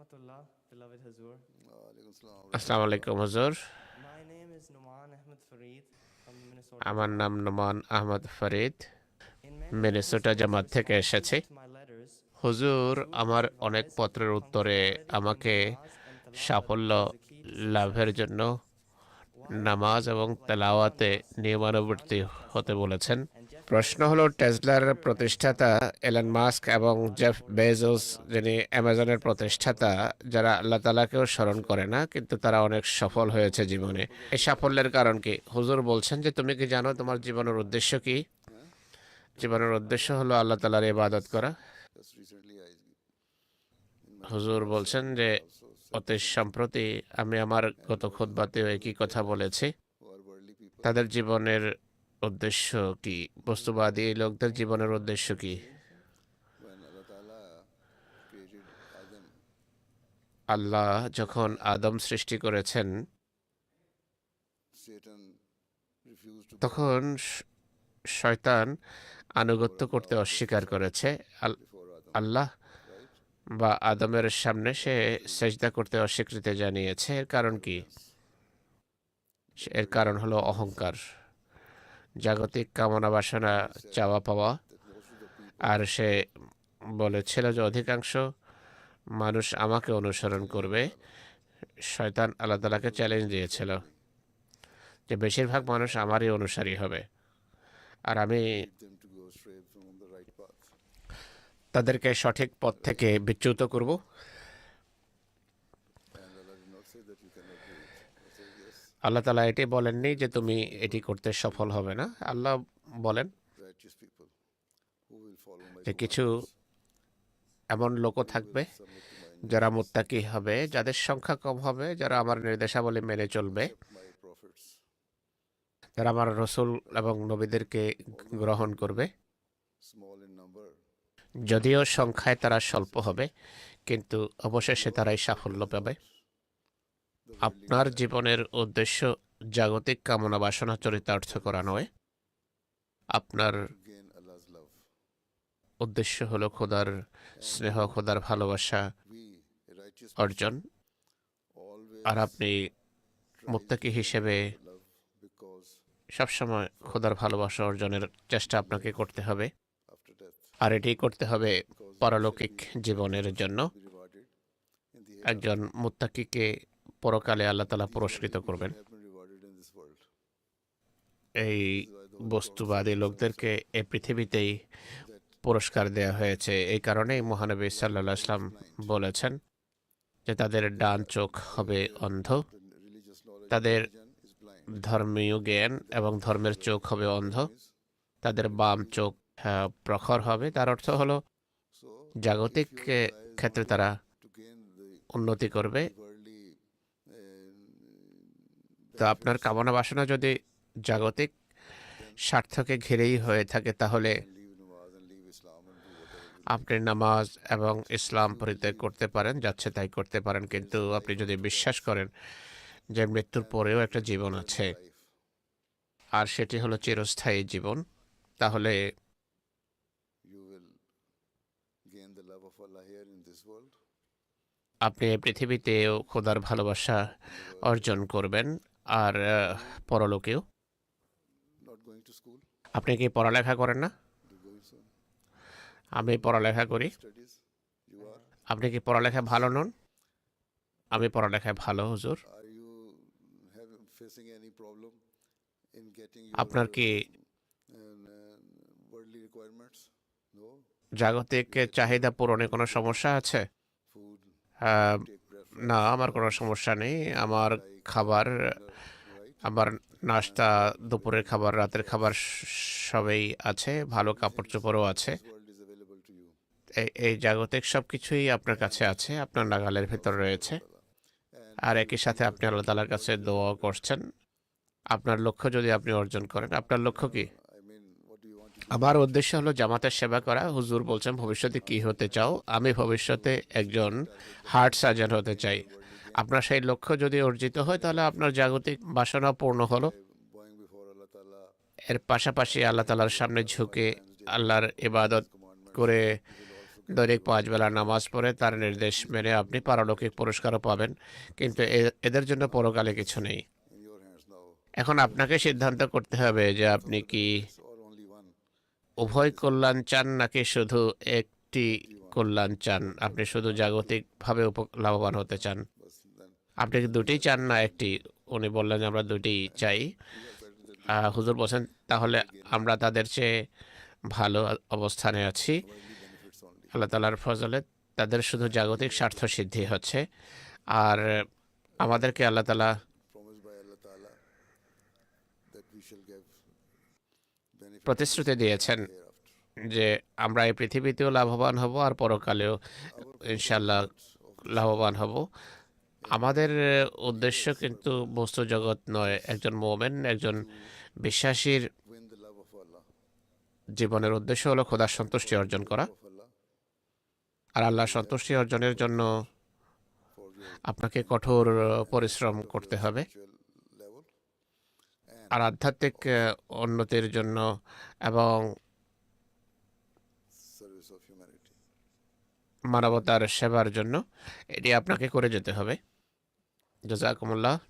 Rahmatullah, beloved Hazur. আসসালামু আলাইকুম হুজুর My name is Numan Ahmed Farid from Minnesota. আমার নাম নোমান আহমদ ফরিদ মিনেসোটা জামাত থেকে এসেছি হুজুর আমার অনেক পত্রের উত্তরে আমাকে সাফল্য লাভের জন্য নামাজ এবং তেলাওয়াতে নিয়মানুবর্তী হতে বলেছেন প্রশ্ন হলো, টেসলার প্রতিষ্ঠাতা এলন মাস্ক এবং জেফ বেজোস, যিনি অ্যামাজনের প্রতিষ্ঠাতা, যারা আল্লাহ তালাকেও স্মরণ করে না, কিন্তু তারা অনেক সফল হয়েছে জীবনে। এই সাফল্যের কারণ কি? হুজুর বলছেন যে, তুমি কি জানো তোমার জীবনের উদ্দেশ্য কি? জীবনের উদ্দেশ্য হলো আল্লাহ তালার ইবাদত করা। হুজুর বলছেন যে অতি সম্প্রতি আমি আমার গত খুদ্বাতেও একই কথা বলেছি। তাদের জীবনের উদ্দেশ্য কি? বস্তুবাদী এই লোকদের জীবনের উদ্দেশ্য কি? আল্লাহ যখন আদম সৃষ্টি করেছেন, তখন শয়তান আনুগত্য করতে অস্বীকার করেছে। আল্লাহ বা আদমের সামনে সে সেজদা করতে অস্বীকৃতি জানিয়েছে। এর কারণ কি? এর কারণ হলো অহংকার। জাগতিক কামনা বাসনা চাওয়া পাওয়া। আর সে বলেছিল যে অধিকাংশ মানুষ আমাকে অনুসরণ করবে। শয়তান আল্লাহ তালাকে চ্যালেঞ্জ দিয়েছিল যে বেশিরভাগ মানুষ আমারই অনুসারী হবে। আর আমি তাদেরকে সঠিক পথ থেকে বিচ্যুত করব। আল্লাহ তালা এটি বলেননি যে তুমি এটি করতে সফল হবে না। আল্লাহ বলেন যে কিছু এমন লোকও থাকবে যারা মুত্তাকি হবে, যাদের সংখ্যা কম হবে, যারা আমার নির্দেশাবলী মেনে চলবে, যারা আমার রসুল এবং নবীদেরকে গ্রহণ করবে। যদিও সংখ্যায় তারা স্বল্প হবে, কিন্তু অবশেষে তারাই সাফল্য পাবে। আপনার জীবনের উদ্দেশ্য জাগতিক কামনা বাসনা চরিতার্থ করা নয়। আপনার উদ্দেশ্য হলো খোদার স্নেহ, খোদার ভালোবাসা অর্জন। আর আপনি মুত্তাকি হিসেবে সবসময় খোদার ভালোবাসা অর্জনের চেষ্টা আপনাকে করতে হবে। আর এটি করতে হবে পারলৌকিক জীবনের জন্য। একজন মুত্তাকিকে পরকালে আল্লাহ তালা পুরস্কৃত করবেন। এই বস্তুবাদী লোকদেরকে এই পৃথিবীতেই পুরস্কার দেওয়া হয়েছে। এই কারণেই মহানবী সাল্লাহ আসলাম বলেছেন যে তাদের ডান চোখ হবে অন্ধ তাদের ধর্মীয় জ্ঞান এবং ধর্মের চোখ হবে অন্ধ তাদের বাম চোখ আহ, প্রখর হবে। তার অর্থ হলো জাগতিক ক্ষেত্রে তারা উন্নতি করবে তো আপনার কামনা বাসনা যদি জাগতিক স্বার্থকে ঘিরেই হয়ে থাকে তাহলে আপনি নামাজ এবং ইসলাম পরিত্যাগ করতে পারেন, যাচ্ছে তাই করতে পারেন। কিন্তু আপনি যদি বিশ্বাস করেন যে মৃত্যুর পরেও একটা জীবন আছে আর সেটি হলো চিরস্থায়ী জীবন, তাহলে আপনি পৃথিবীতেও খোদার ভালোবাসা অর্জন করবেন। আর পরলোকেও আপনি কি পড়ালেখা করেন না? আমি পড়ালেখা করি। আপনি কি পড়ালেখা ভালো নন? আমি পড়ালেখায় ভালো, হুজুর। আপনার কি জাগতিক চাহিদা পূরণে কোনো সমস্যা আছে? না, আমার কোনো সমস্যা নেই। আমার খাবার, আমার নাস্তা, দুপুরের খাবার, রাতের খাবার সবই আছে, ভালো কাপড় চোপড়ও আছে এই- জাগতিক সব কিছুই আপনার কাছে আছে, আপনার নাগালের ভেতর রয়েছে। আর একই সাথে আপনি আল্লাহ তালার কাছে দোয়া করছেন। আপনার লক্ষ্য যদি আপনি অর্জন করেন, আপনার লক্ষ্য কি? আমার উদ্দেশ্য হলো জামাতের সেবা করা। হুজুর বলছেন, ভবিষ্যতে কি হতে চাও? আমি ভবিষ্যতে একজন হার্ট সার্জন হতে চাই। আপনার সেই লক্ষ্য যদি অর্জিত হয়, তাহলে আপনার জাগতিক বাসনা পূর্ণ হলো এর পাশাপাশি আল্লাহ তালার সামনে ঝুঁকে আল্লাহর ইবাদত করে দৈনিক পাঁচ বেলা নামাজ পড়ে, তার নির্দেশ মেনে আপনি পারলৌকিক পুরস্কারও পাবেন কিন্তু এদের জন্য পরকালে কিছু নেই. এখন আপনাকে সিদ্ধান্ত করতে হবে যে আপনি কি. উভয় কল্যাণ চান নাকি শুধু একটি কল্যাণ চান আপনি শুধু জাগতিকভাবে লাভবান হতে চান আপনি কি দুটি চান না একটি? উনি বললেন যে আমরা দুটি চাই। হুজুর বলছেন, তাহলে আমরা তাদের চেয়ে ভালো অবস্থানে আছি। আল্লাহ তালার ফজলে তাদের শুধু জাগতিক স্বার্থ সিদ্ধি হচ্ছে। আর আমাদেরকে আল্লাহ তালা প্রতিশ্রুতি দিয়েছেন যে আমরা এই পৃথিবীতেও লাভবান হব আর পরকালেও ইনশাল্লাহ লাভবান হব। আমাদের উদ্দেশ্য কিন্তু বস্তু জগৎ নয় একজন মোমেন, একজন বিশ্বাসীর. জীবনের উদ্দেশ্য হলো খোদার সন্তুষ্টি অর্জন করা আর আল্লাহ সন্তুষ্টি অর্জনের জন্য আপনাকে কঠোর পরিশ্রম করতে হবে আর আধ্যাত্মিক উন্নতির জন্য এবং. মানবতার সেবার জন্য এটি আপনাকে করে যেতে হবে ya como la